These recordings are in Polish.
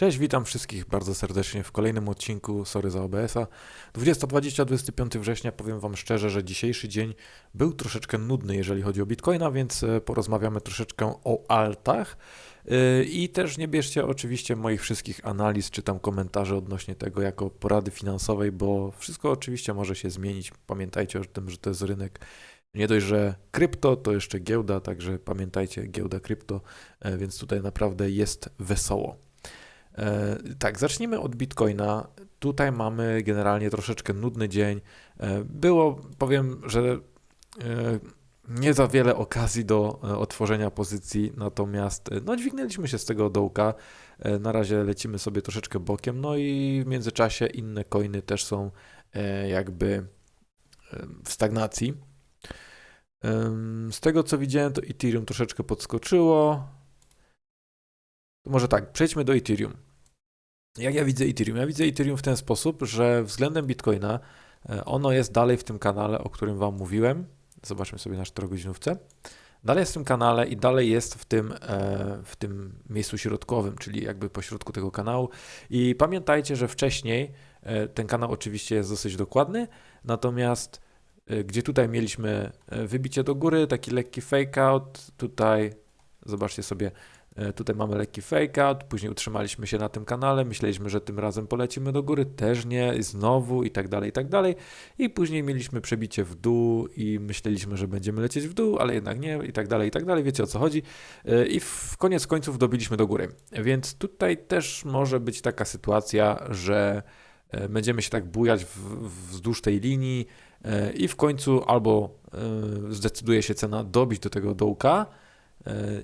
Cześć, witam wszystkich bardzo serdecznie w kolejnym odcinku Sorry za OBS-a. 20.20, 25 września, powiem Wam szczerze, że dzisiejszy dzień był troszeczkę nudny, jeżeli chodzi o Bitcoina, więc e, porozmawiamy troszeczkę o altach. E, I też nie bierzcie oczywiście moich wszystkich analiz czy tam komentarzy odnośnie tego jako porady finansowej, bo wszystko oczywiście może się zmienić. Pamiętajcie o tym, że to jest rynek nie dość, że krypto, to jeszcze giełda, także pamiętajcie, giełda krypto, e, więc tutaj naprawdę jest wesoło. E, tak, zacznijmy od Bitcoina. Tutaj mamy generalnie troszeczkę nudny dzień. E, było, powiem, że e, nie za wiele okazji do otworzenia pozycji, natomiast no, dźwignęliśmy się z tego dołka. Na razie lecimy sobie troszeczkę bokiem, no i w międzyczasie inne coiny też są jakby w stagnacji. Z tego co widziałem, to Ethereum troszeczkę podskoczyło. Może tak, przejdźmy do Ethereum. Jak ja widzę Ethereum? Ja widzę Ethereum w ten sposób, że względem Bitcoina e, ono jest dalej w tym kanale, o którym Wam mówiłem. Zobaczmy sobie na 4 godzinówce. Dalej jest w tym kanale i dalej jest w tym, e, w tym miejscu środkowym, czyli jakby pośrodku tego kanału. I pamiętajcie, że wcześniej e, ten kanał oczywiście jest dosyć dokładny, natomiast gdzie tutaj mieliśmy wybicie do góry, taki lekki fake out, tutaj zobaczcie sobie tutaj mamy lekki fake out, później utrzymaliśmy się na tym kanale, myśleliśmy, że tym razem polecimy do góry, też nie, znowu i tak dalej, i tak dalej. I później mieliśmy przebicie w dół i myśleliśmy, że będziemy lecieć w dół, ale jednak nie, i tak dalej, i tak dalej, wiecie o co chodzi. E, I w koniec końców dobiliśmy do góry. Więc tutaj też może być taka sytuacja, że e, będziemy się tak bujać wzdłuż tej linii i w końcu albo zdecyduje się cena dobić do tego dołka,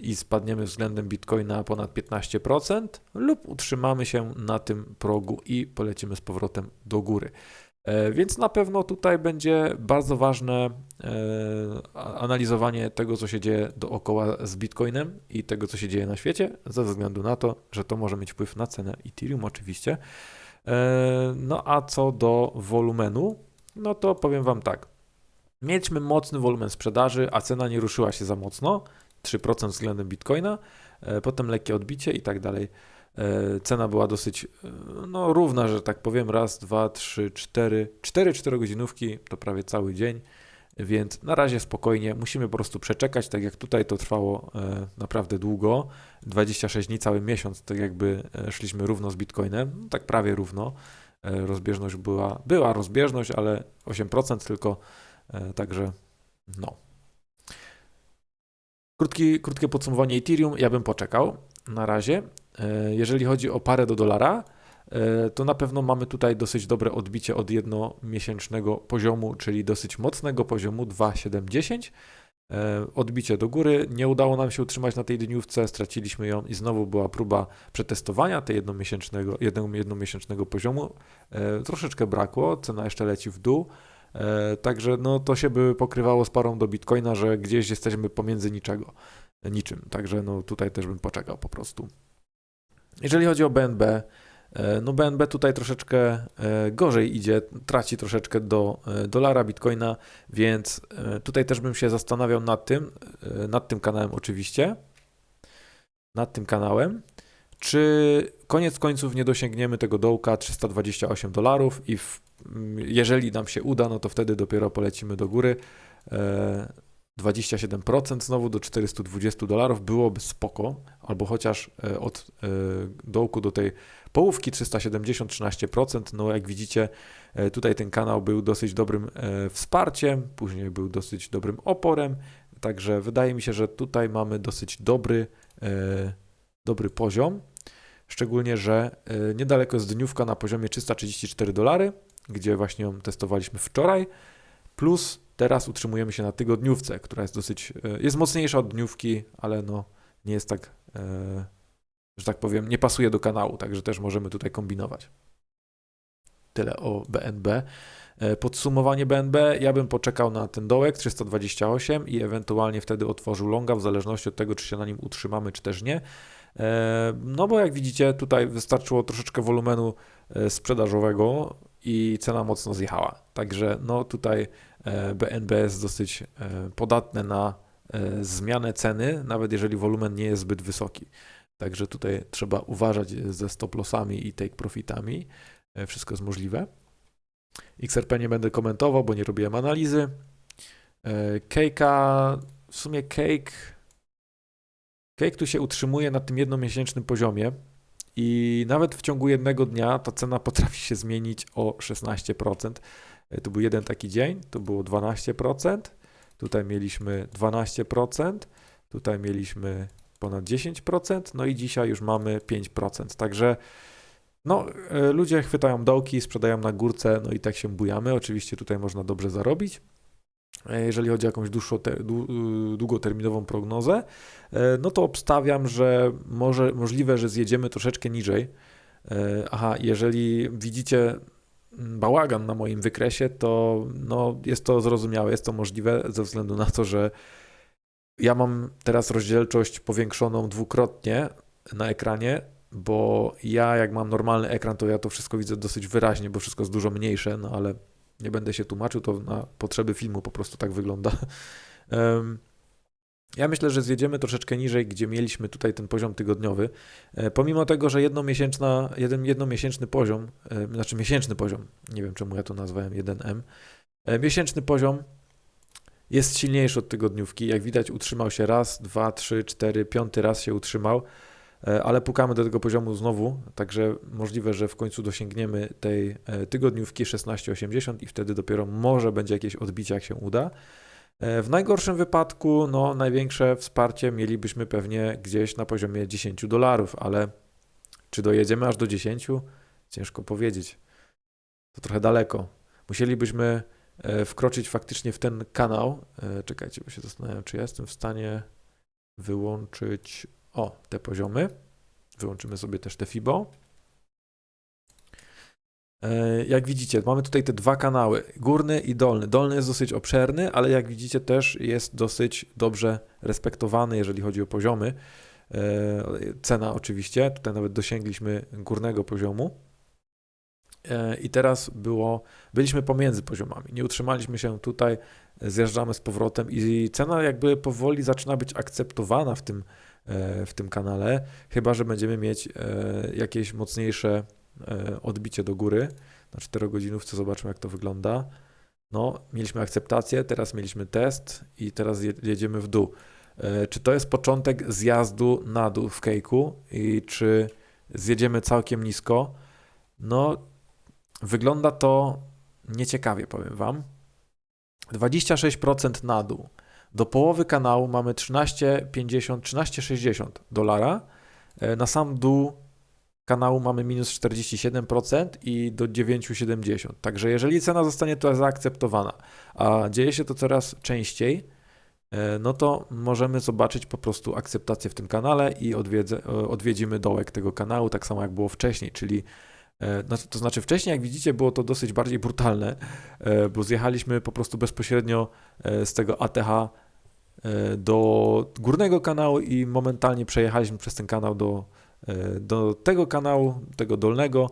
i spadniemy względem Bitcoina ponad 15% lub utrzymamy się na tym progu i polecimy z powrotem do góry. E, więc na pewno tutaj będzie bardzo ważne e, analizowanie tego, co się dzieje dookoła z Bitcoinem i tego, co się dzieje na świecie, ze względu na to, że to może mieć wpływ na cenę Ethereum oczywiście. E, no a co do wolumenu, no to powiem Wam tak. Mieliśmy mocny wolumen sprzedaży, a cena nie ruszyła się za mocno. 3% względem Bitcoina, e, potem lekkie odbicie i tak dalej. E, cena była dosyć e, no, równa, że tak powiem, raz, dwa, trzy, cztery, cztery, cztery godzinówki to prawie cały dzień, więc na razie spokojnie, musimy po prostu przeczekać, tak jak tutaj to trwało naprawdę długo, 26 dni, cały miesiąc, tak jakby szliśmy równo z Bitcoinem, no, tak prawie równo, rozbieżność była, była rozbieżność, ale 8% tylko, także no. Krótki, krótkie podsumowanie Ethereum, ja bym poczekał na razie. E, jeżeli chodzi o parę do dolara, e, to na pewno mamy tutaj dosyć dobre odbicie od jednomiesięcznego poziomu, czyli dosyć mocnego poziomu 2,710. E, odbicie do góry. Nie udało nam się utrzymać na tej dniówce, straciliśmy ją i znowu była próba przetestowania tej jednomiesięcznego, jednomiesięcznego poziomu. Troszeczkę brakło, cena jeszcze leci w dół. E, także no, to się by pokrywało z parą do Bitcoina, że gdzieś jesteśmy pomiędzy niczego, niczym. Także no, tutaj też bym poczekał po prostu. Jeżeli chodzi o BNB, e, no BNB tutaj troszeczkę e, gorzej idzie, traci troszeczkę do dolara, bitcoina, więc tutaj też bym się zastanawiał nad tym, nad tym kanałem oczywiście, nad tym kanałem, czy koniec końców nie dosięgniemy tego dołka 328 dolarów i w jeżeli nam się uda, no to wtedy dopiero polecimy do góry. 27% e, znowu do 420 dolarów byłoby spoko, albo chociaż e, od e, dołku do tej połówki 370 13%. No jak widzicie, tutaj ten kanał był dosyć dobrym wsparciem, później był dosyć dobrym oporem, także wydaje mi się, że tutaj mamy dosyć dobry, dobry poziom. Szczególnie, że niedaleko jest dniówka na poziomie 334 dolary, gdzie właśnie ją testowaliśmy wczoraj, plus teraz utrzymujemy się na tygodniówce, która jest dosyć, e, jest mocniejsza od dniówki, ale no nie jest tak, e, że tak powiem, nie pasuje do kanału, także też możemy tutaj kombinować. Tyle o BNB. E, podsumowanie BNB, ja bym poczekał na ten dołek 328 i ewentualnie wtedy otworzył longa, w zależności od tego, czy się na nim utrzymamy, czy też nie. No bo jak widzicie, tutaj wystarczyło troszeczkę wolumenu sprzedażowego, i cena mocno zjechała. Także no tutaj BNB e, jest dosyć e, podatne na e, zmianę ceny, nawet jeżeli wolumen nie jest zbyt wysoki. Także tutaj trzeba uważać ze stop lossami i take profitami. Wszystko jest możliwe. XRP nie będę komentował, bo nie robiłem analizy. Cake'a, w sumie Cake, Cake tu się utrzymuje na tym jednomiesięcznym poziomie i nawet w ciągu jednego dnia ta cena potrafi się zmienić o 16%. E, To był jeden taki dzień, to było 12%, tutaj mieliśmy 12%, tutaj mieliśmy ponad 10%, no i dzisiaj już mamy 5%. Także no, e, ludzie chwytają dołki, sprzedają na górce, no i tak się bujamy. Oczywiście tutaj można dobrze zarobić. E, Jeżeli chodzi o jakąś y, długoterminową prognozę, e, no to obstawiam, że może, możliwe, że zjedziemy troszeczkę niżej. E, Aha, jeżeli widzicie bałagan na moim wykresie, to no, jest to zrozumiałe, jest to możliwe ze względu na to, że ja mam teraz rozdzielczość powiększoną dwukrotnie na ekranie, bo ja jak mam normalny ekran, to ja to wszystko widzę dosyć wyraźnie, bo wszystko jest dużo mniejsze, no ale nie będę się tłumaczył, to na potrzeby filmu po prostu tak wygląda. Ja myślę, że zjedziemy troszeczkę niżej, gdzie mieliśmy tutaj ten poziom tygodniowy. E, Pomimo tego, że jednomiesięczna, jeden, jednomiesięczny poziom, e, znaczy miesięczny poziom, nie wiem czemu ja to nazwałem 1M, e, miesięczny poziom jest silniejszy od tygodniówki. Jak widać, utrzymał się raz, dwa, trzy, cztery, piąty raz się utrzymał, ale pukamy do tego poziomu znowu, także możliwe, że w końcu dosięgniemy tej e, tygodniówki 16,80 i wtedy dopiero może będzie jakieś odbicie, jak się uda. E, W najgorszym wypadku, no, największe wsparcie mielibyśmy pewnie gdzieś na poziomie 10 dolarów, ale czy dojedziemy aż do 10? Ciężko powiedzieć. To trochę daleko. Musielibyśmy e, wkroczyć faktycznie w ten kanał. E, Czekajcie, bo się zastanawiam, czy ja jestem w stanie wyłączyć o te poziomy. Wyłączymy sobie też te FIBO. E, Jak widzicie, mamy tutaj te dwa kanały, górny i dolny. Dolny jest dosyć obszerny, ale jak widzicie też jest dosyć dobrze respektowany, jeżeli chodzi o poziomy. E, Cena oczywiście, tutaj nawet dosięgliśmy górnego poziomu. E, I teraz było, byliśmy pomiędzy poziomami, nie utrzymaliśmy się tutaj, zjeżdżamy z powrotem i cena jakby powoli zaczyna być akceptowana w tym, w tym kanale, chyba że będziemy mieć e, jakieś mocniejsze e, odbicie do góry na 4 godzinówce, zobaczmy jak to wygląda. No, mieliśmy akceptację, teraz mieliśmy test i teraz je- jedziemy w dół. E, Czy to jest początek zjazdu na dół w Cake'u i czy zjedziemy całkiem nisko? No, wygląda to nieciekawie, powiem Wam. 26% na dół. Do połowy kanału mamy 13,50, 13,60 dolara. E, Na sam dół kanału mamy minus 47% i do 9,70. Także jeżeli cena zostanie to zaakceptowana, a dzieje się to coraz częściej, e, no to możemy zobaczyć po prostu akceptację w tym kanale i odwiedzę, e, odwiedzimy dołek tego kanału, tak samo jak było wcześniej, czyli no, to znaczy wcześniej, jak widzicie, było to dosyć bardziej brutalne, bo zjechaliśmy po prostu bezpośrednio z tego ATH do górnego kanału i momentalnie przejechaliśmy przez ten kanał do, e, do tego kanału, tego dolnego,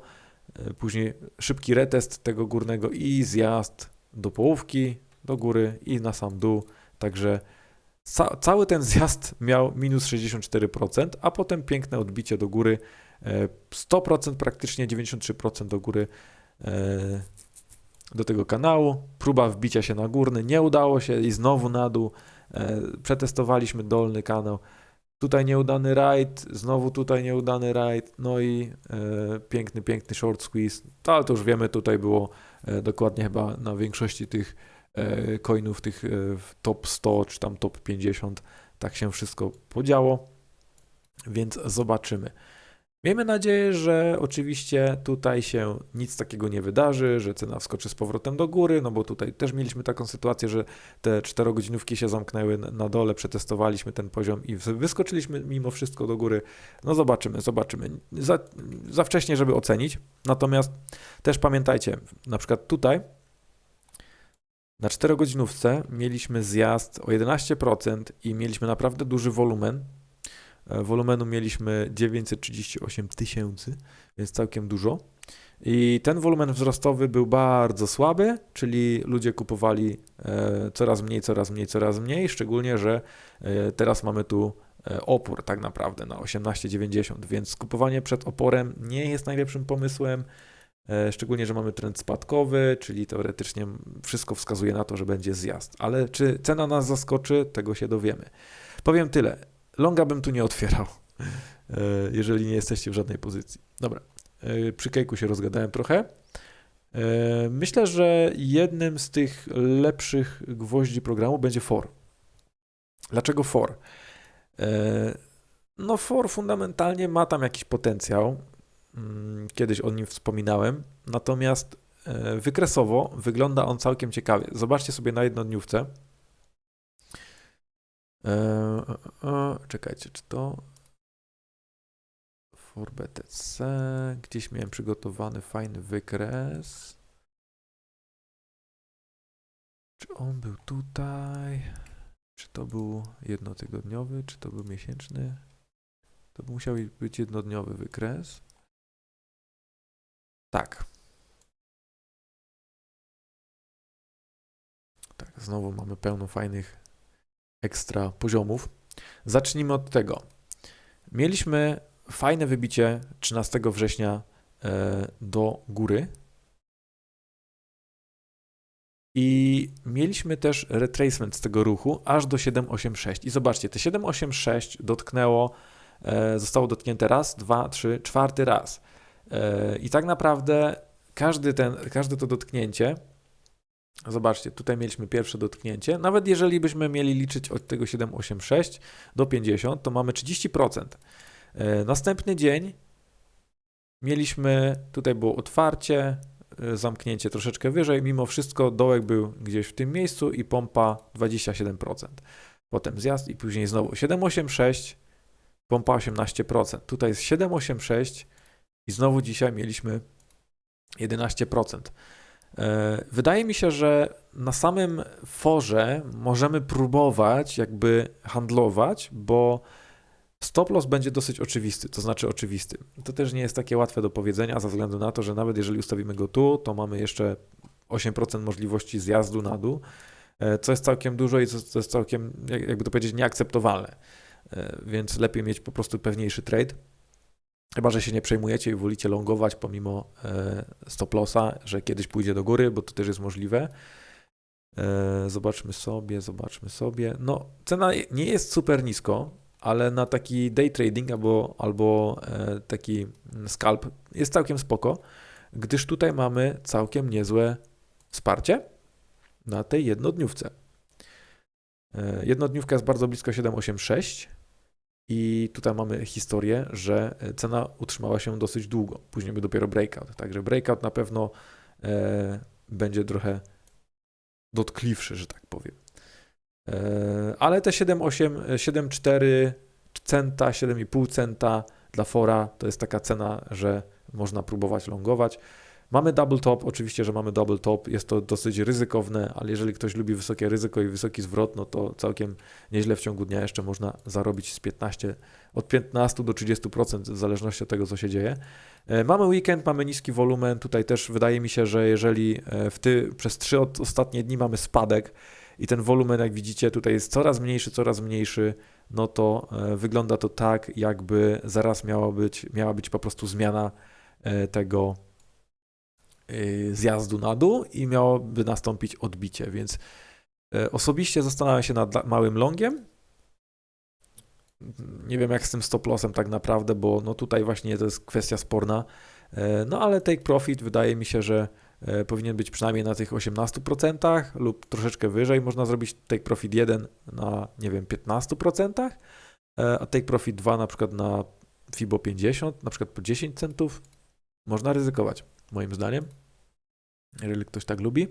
e, później szybki retest tego górnego i zjazd do połówki, do góry i na sam dół, także ca cały ten zjazd miał minus 64%, a potem piękne odbicie do góry, e, 100% praktycznie, 93% do góry e, do tego kanału, próba wbicia się na górny, nie udało się i znowu na dół, e, przetestowaliśmy dolny kanał, tutaj nieudany rajd, znowu tutaj nieudany rajd, no i e, piękny, piękny short squeeze, to, ale to już wiemy, tutaj było e, dokładnie chyba na większości tych e, coinów, tych e, top 100 czy tam top 50, tak się wszystko podziało, więc zobaczymy. Miejmy nadzieję, że oczywiście tutaj się nic takiego nie wydarzy, że cena wskoczy z powrotem do góry, no bo tutaj też mieliśmy taką sytuację, że te 4 godzinówki się zamknęły na- dole, przetestowaliśmy ten poziom i wy- wyskoczyliśmy mimo wszystko do góry. No zobaczymy, zobaczymy. Za, za wcześnie, żeby ocenić. Natomiast też pamiętajcie, na przykład tutaj na 4 godzinówce mieliśmy zjazd o 11% i mieliśmy naprawdę duży wolumen. E, Wolumenu mieliśmy 938 tysięcy, więc całkiem dużo. I ten wolumen wzrostowy był bardzo słaby, czyli ludzie kupowali e, coraz mniej, coraz mniej, coraz mniej, szczególnie, że e, teraz mamy tu opór tak naprawdę na 18,90, więc kupowanie przed oporem nie jest najlepszym pomysłem. Szczególnie, że mamy trend spadkowy, czyli teoretycznie wszystko wskazuje na to, że będzie zjazd. Ale czy cena nas zaskoczy, tego się dowiemy. Powiem tyle. Longa bym tu nie otwierał, e, jeżeli nie jesteście w żadnej pozycji. Dobra, e, przy kejku się rozgadałem trochę. E, Myślę, że jednym z tych lepszych gwoździ programu będzie for. Dlaczego for? No, for fundamentalnie ma tam jakiś potencjał. Mm, Kiedyś o nim wspominałem. Natomiast wykresowo wygląda on całkiem ciekawie. Zobaczcie sobie na jednodniówce. E, e, e, Czekajcie, czy to for BTC. Gdzieś miałem przygotowany fajny wykres. Czy on był tutaj? Czy to był jednotygodniowy, czy to był miesięczny? To musiał być jednodniowy wykres. Tak. Tak, znowu mamy pełno fajnych ekstra poziomów. Zacznijmy od tego. Mieliśmy fajne wybicie 13 września e, do góry. I mieliśmy też retracement z tego ruchu aż do 786. I zobaczcie, te 786 dotknęło, e, zostało dotknięte raz, dwa, trzy, czwarty raz. E, I tak naprawdę każdy ten, każde to dotknięcie, zobaczcie, tutaj mieliśmy pierwsze dotknięcie, nawet jeżeli byśmy mieli liczyć od tego 786 do 50, to mamy 30%. E, Następny dzień mieliśmy, tutaj było otwarcie, e, zamknięcie troszeczkę wyżej, mimo wszystko dołek był gdzieś w tym miejscu i pompa 27%. Potem zjazd i później znowu 786, pompa 18%. Tutaj jest 786 i znowu dzisiaj mieliśmy 11%. E, Wydaje mi się, że na samym forze możemy próbować jakby handlować, bo stop loss będzie dosyć oczywisty, to znaczy oczywisty. To też nie jest takie łatwe do powiedzenia, ze względu na to, że nawet jeżeli ustawimy go tu, to mamy jeszcze 8% możliwości zjazdu na dół, e, co jest całkiem dużo i co, jest całkiem, jak- jakby to powiedzieć, nieakceptowalne. E, Więc lepiej mieć po prostu pewniejszy trade. Chyba, że się nie przejmujecie i wolicie longować pomimo e, stop lossa, że kiedyś pójdzie do góry, bo to też jest możliwe. E, Zobaczmy sobie, zobaczmy sobie. No, cena nie jest super nisko, ale na taki day trading albo, albo e, taki scalp jest całkiem spoko, gdyż tutaj mamy całkiem niezłe wsparcie na tej jednodniówce. Jednodniówka jest bardzo blisko 786 i tutaj mamy historię, że cena utrzymała się dosyć długo. Później był dopiero breakout. Także breakout na pewno e, będzie trochę dotkliwszy, że tak powiem. E, ale te 7,8, 7,4 centa, 7,5 centa dla fora to jest taka cena, że można próbować longować. Mamy double top, oczywiście, że mamy double top, jest to dosyć ryzykowne, ale jeżeli ktoś lubi wysokie ryzyko i wysoki zwrot, no to całkiem nieźle w ciągu dnia jeszcze można zarobić z 15, od 15 do 30% w zależności od tego, co się dzieje. E, Mamy weekend, mamy niski wolumen, tutaj też wydaje mi się, że jeżeli e, w ty, przez trzy od, ostatnie dni mamy spadek i ten wolumen, jak widzicie, tutaj jest coraz mniejszy, coraz mniejszy, no to e, wygląda to tak, jakby zaraz miała być, miała być po prostu zmiana tego zjazdu na dół i miałoby nastąpić odbicie, więc e, osobiście zastanawiam się nad małym longiem. Nie wiem jak z tym stop lossem tak naprawdę, bo no tutaj właśnie to jest kwestia sporna. E, No ale take profit wydaje mi się, że powinien być przynajmniej na tych 18% lub troszeczkę wyżej. Można zrobić take profit 1 na nie wiem 15%, e, a take profit 2 na przykład na FIBO 50, na przykład po 10 centów. Można ryzykować, moim zdaniem. Jeżeli ktoś tak lubi.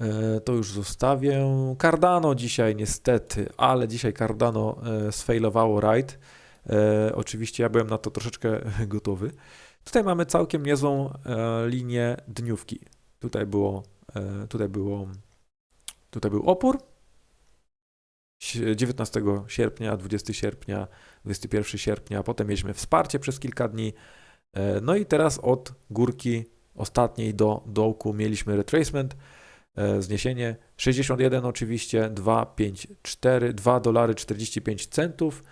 E, To już zostawię. Cardano dzisiaj niestety, ale dzisiaj Cardano e, sfailowało raid. E, Oczywiście ja byłem na to troszeczkę gotowy. Tutaj mamy całkiem niezłą linię dniówki. Tutaj było, tutaj było, tutaj był opór. Sie- 19 sierpnia, 20 sierpnia, 21 sierpnia, potem mieliśmy wsparcie przez kilka dni. No i teraz od górki ostatniej do dołku mieliśmy retracement. e, zniesienie. 61 oczywiście, 2,54, 2 dolary 45 centów.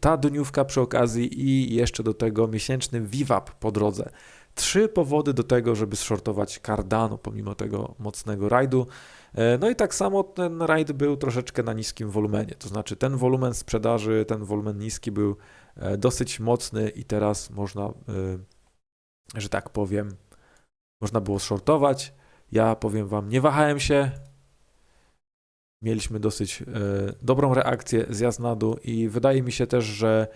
Ta dniówka przy okazji i jeszcze do tego miesięczny VWAP po drodze. Trzy powody do tego, żeby shortować Cardano pomimo tego mocnego rajdu. E, No i tak samo ten rajd był troszeczkę na niskim wolumenie, to znaczy ten wolumen sprzedaży, ten wolumen niski był e, dosyć mocny i teraz można, że tak powiem, można było shortować. Ja powiem Wam, nie wahałem się. Mieliśmy dosyć e, dobrą reakcję, zjazd na dół i wydaje mi się też, że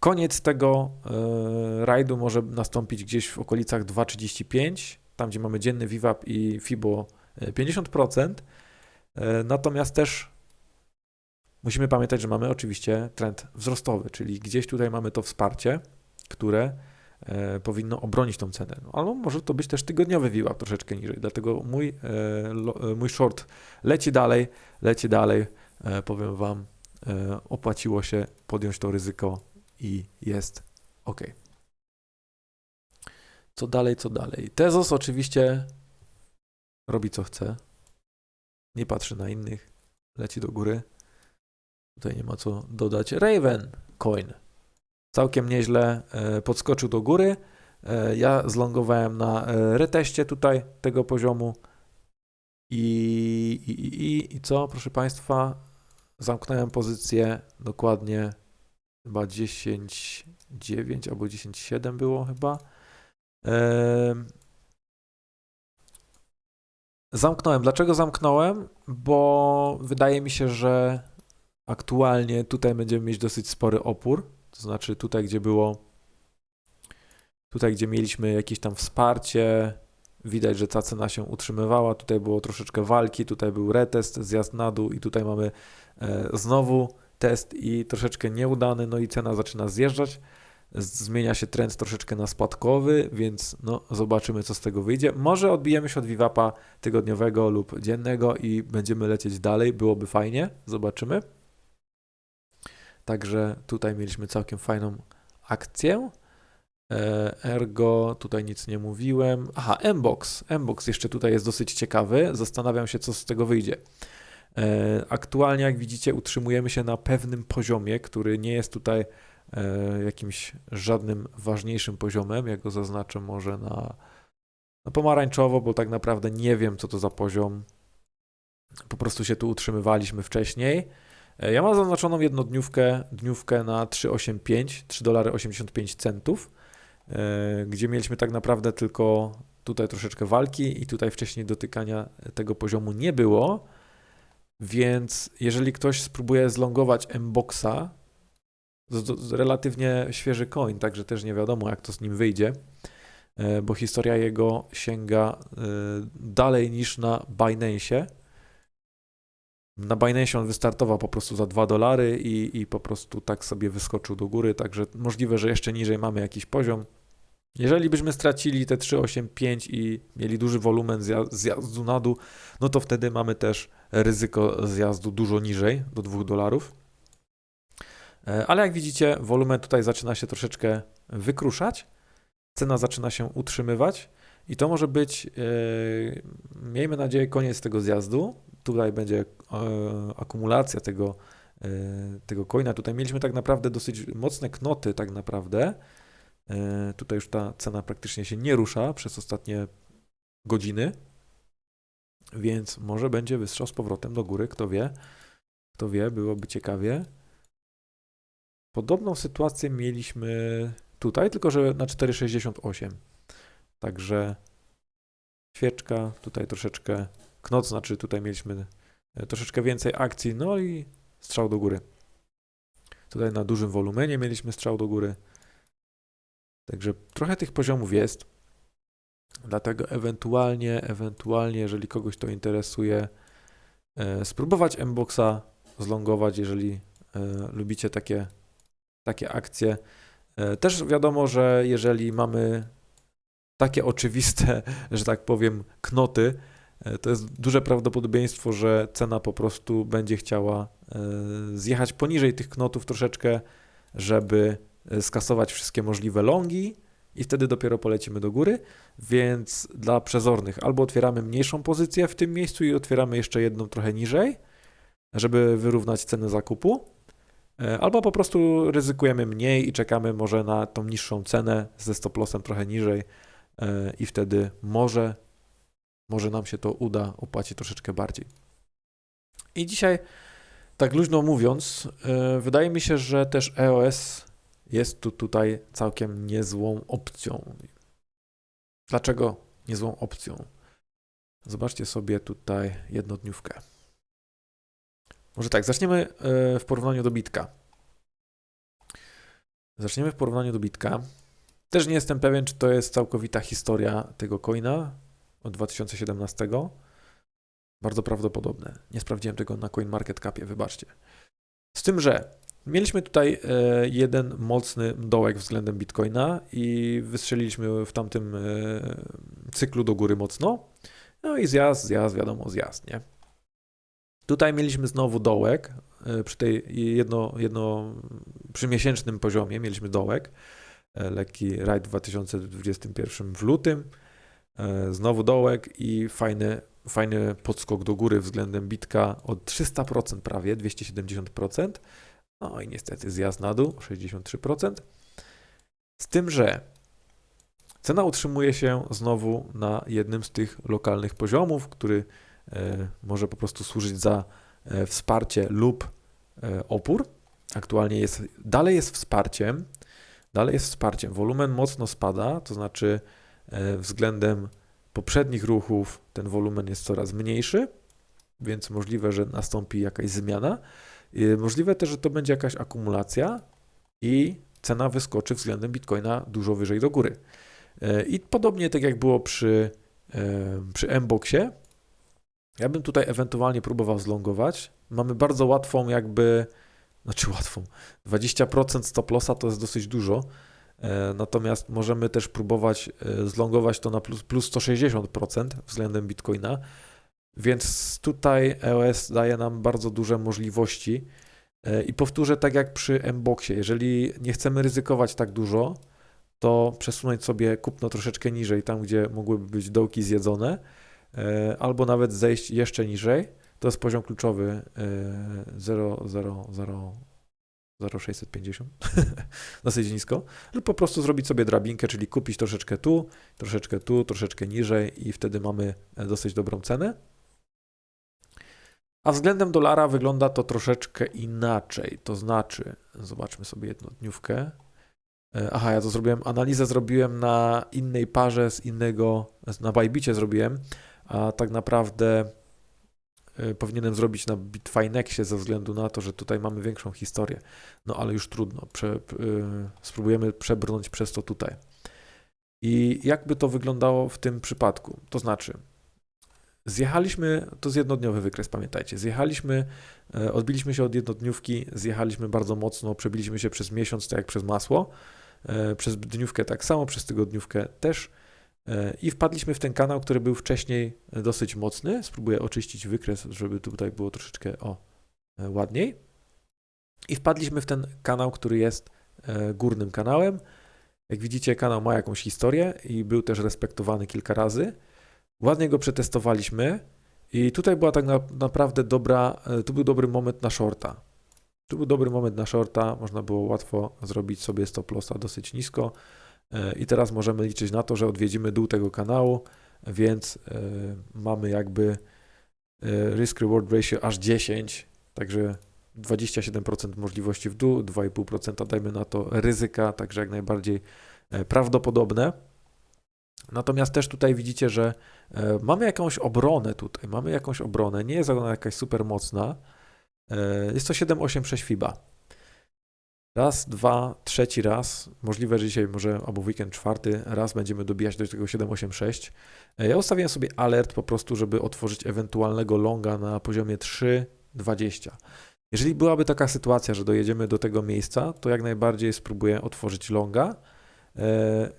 koniec tego e, rajdu może nastąpić gdzieś w okolicach 2,35, tam gdzie mamy dzienny VWAP i FIBO e, 50%. E, Natomiast też musimy pamiętać, że mamy oczywiście trend wzrostowy, czyli gdzieś tutaj mamy to wsparcie, które powinno obronić tą cenę. No, ale może to być też tygodniowy VWAP troszeczkę niżej, dlatego mój, e, e, mój short leci dalej, leci dalej. E, powiem Wam, e, opłaciło się podjąć to ryzyko i jest ok. Co dalej, co dalej? Tezos oczywiście robi co chce. Nie patrzy na innych, leci do góry. Tutaj nie ma co dodać. Raven Coin. Całkiem nieźle e, podskoczył do góry. E, Ja zlongowałem na e, reteście tutaj tego poziomu. I, i, i, i, co, proszę Państwa? Zamknąłem pozycję dokładnie chyba 10,9 albo 10,7 było chyba. Em, Zamknąłem. Dlaczego zamknąłem? Bo wydaje mi się, że aktualnie tutaj będziemy mieć dosyć spory opór. To znaczy tutaj, gdzie było, tutaj, gdzie mieliśmy jakieś tam wsparcie, widać, że ta cena się utrzymywała. Tutaj było troszeczkę walki, tutaj był retest, zjazd na dół i tutaj mamy e, znowu test i troszeczkę nieudany, no i cena zaczyna zjeżdżać. Zmienia się trend troszeczkę na spadkowy, więc no, zobaczymy, co z tego wyjdzie. Może odbijemy się od VWAP-a tygodniowego lub dziennego i będziemy lecieć dalej, byłoby fajnie, zobaczymy. Także tutaj mieliśmy całkiem fajną akcję. E, Ergo, tutaj nic nie mówiłem. Aha, Mbox. Mbox jeszcze tutaj jest dosyć ciekawy. Zastanawiam się, co z tego wyjdzie. E, Aktualnie, jak widzicie, utrzymujemy się na pewnym poziomie, który nie jest tutaj e, jakimś żadnym ważniejszym poziomem. Ja go zaznaczę może na, na pomarańczowo, bo tak naprawdę nie wiem, co to za poziom. Po prostu się tu utrzymywaliśmy wcześniej. E, Ja mam zaznaczoną jednodniówkę, dniówkę na 3,85, 3 dolary 85 centów, e, gdzie mieliśmy tak naprawdę tylko tutaj troszeczkę walki i tutaj wcześniej dotykania tego poziomu nie było. Więc jeżeli ktoś spróbuje zlongować M-Boxa, relatywnie świeży coin, także też nie wiadomo jak to z nim wyjdzie, e, bo historia jego sięga dalej niż na Binance. Na Binance on wystartował po prostu za 2 dolary i, i po prostu tak sobie wyskoczył do góry, także możliwe, że jeszcze niżej mamy jakiś poziom. Jeżeli byśmy stracili te 3,85 i mieli duży wolumen zja- zjazdu na dół, no to wtedy mamy też ryzyko zjazdu dużo niżej, do 2 dolarów. E, Ale jak widzicie, wolumen tutaj zaczyna się troszeczkę wykruszać, cena zaczyna się utrzymywać i to może być, e, miejmy nadzieję, koniec tego zjazdu. Tutaj będzie e, akumulacja tego, e, tego coina. Tutaj mieliśmy tak naprawdę dosyć mocne knoty tak naprawdę. E, Tutaj już ta cena praktycznie się nie rusza przez ostatnie godziny, więc może będzie wystrzał z powrotem do góry, kto wie. Kto wie, byłoby ciekawie. Podobną sytuację mieliśmy tutaj, tylko że na 4,68. Także świeczka, tutaj troszeczkę knot, znaczy tutaj mieliśmy e, troszeczkę więcej akcji, no i strzał do góry. Tutaj na dużym wolumenie mieliśmy strzał do góry. Także trochę tych poziomów jest. Dlatego ewentualnie, ewentualnie, jeżeli kogoś to interesuje, e, spróbować Mboxa zlongować, jeżeli e, lubicie takie, takie akcje. Też wiadomo, że jeżeli mamy takie oczywiste, że tak powiem, knoty, to jest duże prawdopodobieństwo, że cena po prostu będzie chciała e, zjechać poniżej tych knotów troszeczkę, żeby e, skasować wszystkie możliwe longi i wtedy dopiero polecimy do góry. więc dla przezornych albo otwieramy mniejszą pozycję w tym miejscu i otwieramy jeszcze jedną trochę niżej, żeby wyrównać cenę zakupu, e, albo po prostu ryzykujemy mniej i czekamy może na tą niższą cenę ze stop lossem trochę niżej e, i wtedy może, może nam się to uda opłacić troszeczkę bardziej. I dzisiaj, tak luźno mówiąc, e, wydaje mi się, że też EOS jest tu tutaj całkiem niezłą opcją. Dlaczego niezłą opcją? Zobaczcie sobie tutaj jednodniówkę. Może tak, zaczniemy e, w porównaniu do bitka. Zaczniemy w porównaniu do bitka. Też nie jestem pewien, czy to jest całkowita historia tego coina od 2017. Bardzo prawdopodobne. Nie sprawdziłem tego na CoinMarketCapie, wybaczcie. Z tym, że mieliśmy tutaj e, jeden mocny dołek względem Bitcoina i wystrzeliliśmy w tamtym e, cyklu do góry mocno. No i zjazd, zjazd, wiadomo, zjazd, nie? Tutaj mieliśmy znowu dołek, e, przy tej jedno, jedno przy miesięcznym poziomie mieliśmy dołek, lekki rajd w 2021 w lutym, znowu dołek i fajny fajny podskok do góry względem bitka o 300% prawie, 270%. No i niestety zjazd na dół 63%. Z tym, że cena utrzymuje się znowu na jednym z tych lokalnych poziomów, który e, może po prostu służyć za e, wsparcie lub e, opór. Aktualnie jest, dalej jest wsparciem, dalej jest wsparciem. Wolumen mocno spada, to znaczy względem poprzednich ruchów ten wolumen jest coraz mniejszy, więc możliwe, że nastąpi jakaś zmiana. Możliwe też, że to będzie jakaś akumulacja i cena wyskoczy względem Bitcoina dużo wyżej do góry. E, I podobnie tak jak było przy, e, przy M-Boxie, ja bym tutaj ewentualnie próbował zlongować. Mamy bardzo łatwą jakby, znaczy łatwą, 20% stop lossa to jest dosyć dużo, E, natomiast możemy też próbować e, zlongować to na plus, plus 160% względem Bitcoina, więc tutaj EOS daje nam bardzo duże możliwości. E, I powtórzę tak jak przy Mboxie, jeżeli nie chcemy ryzykować tak dużo, to przesunąć sobie kupno troszeczkę niżej, tam gdzie mogłyby być dołki zjedzone, albo nawet zejść jeszcze niżej. To jest poziom kluczowy 0,00 0,650, dosyć nisko, lub po prostu zrobić sobie drabinkę, czyli kupić troszeczkę tu, troszeczkę tu, troszeczkę niżej i wtedy mamy e, dosyć dobrą cenę. A względem dolara wygląda to troszeczkę inaczej, to znaczy, zobaczmy sobie jednodniówkę. E, aha, ja to zrobiłem, analizę zrobiłem na innej parze z innego, na Bybicie zrobiłem, a tak naprawdę powinienem zrobić na Bitfinexie ze względu na to, że tutaj mamy większą historię. No ale już trudno. Prze, yy, spróbujemy przebrnąć przez to tutaj. I jakby to wyglądało w tym przypadku? To znaczy, zjechaliśmy, to jest jednodniowy wykres, pamiętajcie, zjechaliśmy, yy, odbiliśmy się od jednodniówki, zjechaliśmy bardzo mocno, przebiliśmy się przez miesiąc, tak jak przez masło, przez dniówkę tak samo, przez tygodniówkę też, I wpadliśmy w ten kanał, który był wcześniej dosyć mocny. Spróbuję oczyścić wykres, żeby tutaj było troszeczkę o e, ładniej. I wpadliśmy w ten kanał, który jest e, górnym kanałem. Jak widzicie, kanał ma jakąś historię i był też respektowany kilka razy. Ładnie go przetestowaliśmy i tutaj była tak na, naprawdę dobra, tu był dobry moment na shorta. Tu był dobry moment na shorta, można było łatwo zrobić sobie stop lossa dosyć nisko. E, I teraz możemy liczyć na to, że odwiedzimy dół tego kanału, więc e, mamy jakby e, risk reward ratio aż 10, także 27% możliwości w dół, 2,5% dajmy na to ryzyka, także jak najbardziej prawdopodobne. Natomiast też tutaj widzicie, że mamy jakąś obronę tutaj, mamy jakąś obronę, nie jest ona jakaś super mocna. Jest to 786 FIBA. Raz, dwa, trzeci raz, możliwe, że dzisiaj może albo weekend czwarty raz będziemy dobijać do tego 786. E, ja ustawiłem sobie alert po prostu, żeby otworzyć ewentualnego longa na poziomie 3,20. Jeżeli byłaby taka sytuacja, że dojedziemy do tego miejsca, to jak najbardziej spróbuję otworzyć longa, e,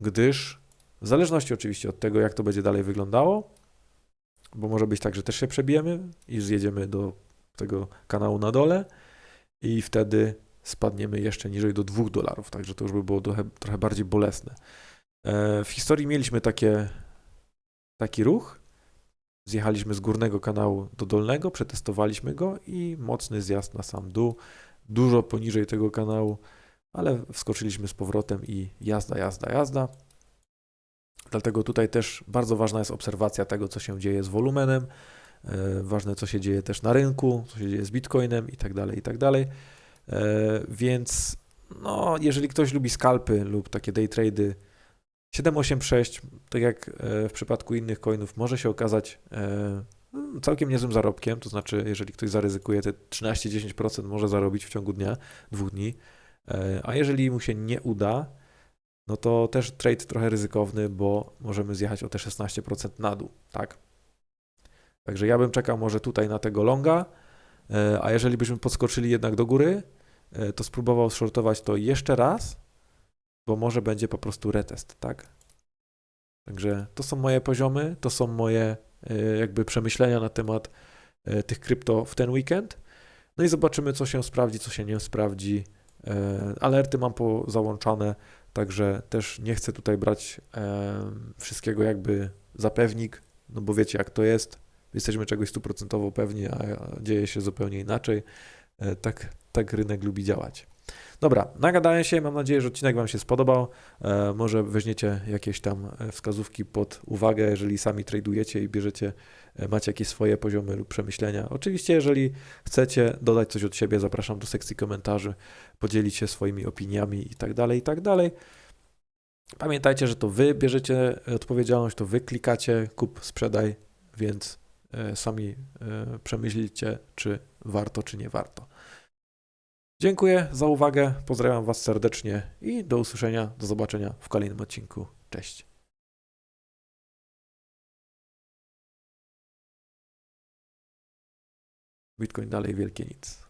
gdyż w zależności oczywiście od tego, jak to będzie dalej wyglądało, bo może być tak, że też się przebijemy i zjedziemy do tego kanału na dole i wtedy spadniemy jeszcze niżej do 2 dolarów, także to już by było trochę, trochę bardziej bolesne. E, W historii mieliśmy takie, taki ruch. Zjechaliśmy z górnego kanału do dolnego, przetestowaliśmy go i mocny zjazd na sam dół, dużo poniżej tego kanału, ale wskoczyliśmy z powrotem i jazda, jazda, jazda. Dlatego tutaj też bardzo ważna jest obserwacja tego, co się dzieje z wolumenem, e, ważne, co się dzieje też na rynku, co się dzieje z Bitcoinem i tak dalej, i tak dalej. E, Więc no, jeżeli ktoś lubi skalpy lub takie day trady, 786, tak jak e, w przypadku innych coinów, może się okazać e, mm, całkiem niezłym zarobkiem. To znaczy, jeżeli ktoś zaryzykuje, te 13-10% może zarobić w ciągu dnia, dwóch dni. A jeżeli mu się nie uda, no to też trade trochę ryzykowny, bo możemy zjechać o te 16% na dół, tak? Także ja bym czekał może tutaj na tego longa, a jeżeli byśmy podskoczyli jednak do góry, to spróbował shortować to jeszcze raz, bo może będzie po prostu retest, tak? Także to są moje poziomy, to są moje e, jakby przemyślenia na temat e, tych krypto w ten weekend. No i zobaczymy, co się sprawdzi, co się nie sprawdzi. E, Alerty mam pozałączane, także też nie chcę tutaj brać e, wszystkiego jakby za pewnik, no bo wiecie jak to jest. Jesteśmy czegoś stuprocentowo pewni, a dzieje się zupełnie inaczej. E, Tak, tak rynek lubi działać. Dobra, nagadałem się. Mam nadzieję, że odcinek Wam się spodobał. E, może weźmiecie jakieś tam e, wskazówki pod uwagę, jeżeli sami tradujecie i bierzecie, e, macie jakieś swoje poziomy lub przemyślenia. Oczywiście, jeżeli chcecie dodać coś od siebie, zapraszam do sekcji komentarzy, podzielić się swoimi opiniami i tak dalej, i tak. Pamiętajcie, że to Wy bierzecie odpowiedzialność, to Wy klikacie kup, sprzedaj, więc e, sami e, przemyślicie, czy warto, czy nie warto. Dziękuję za uwagę, pozdrawiam Was serdecznie i do usłyszenia, do zobaczenia w kolejnym odcinku. Cześć. Bitcoin dalej wielkie nic.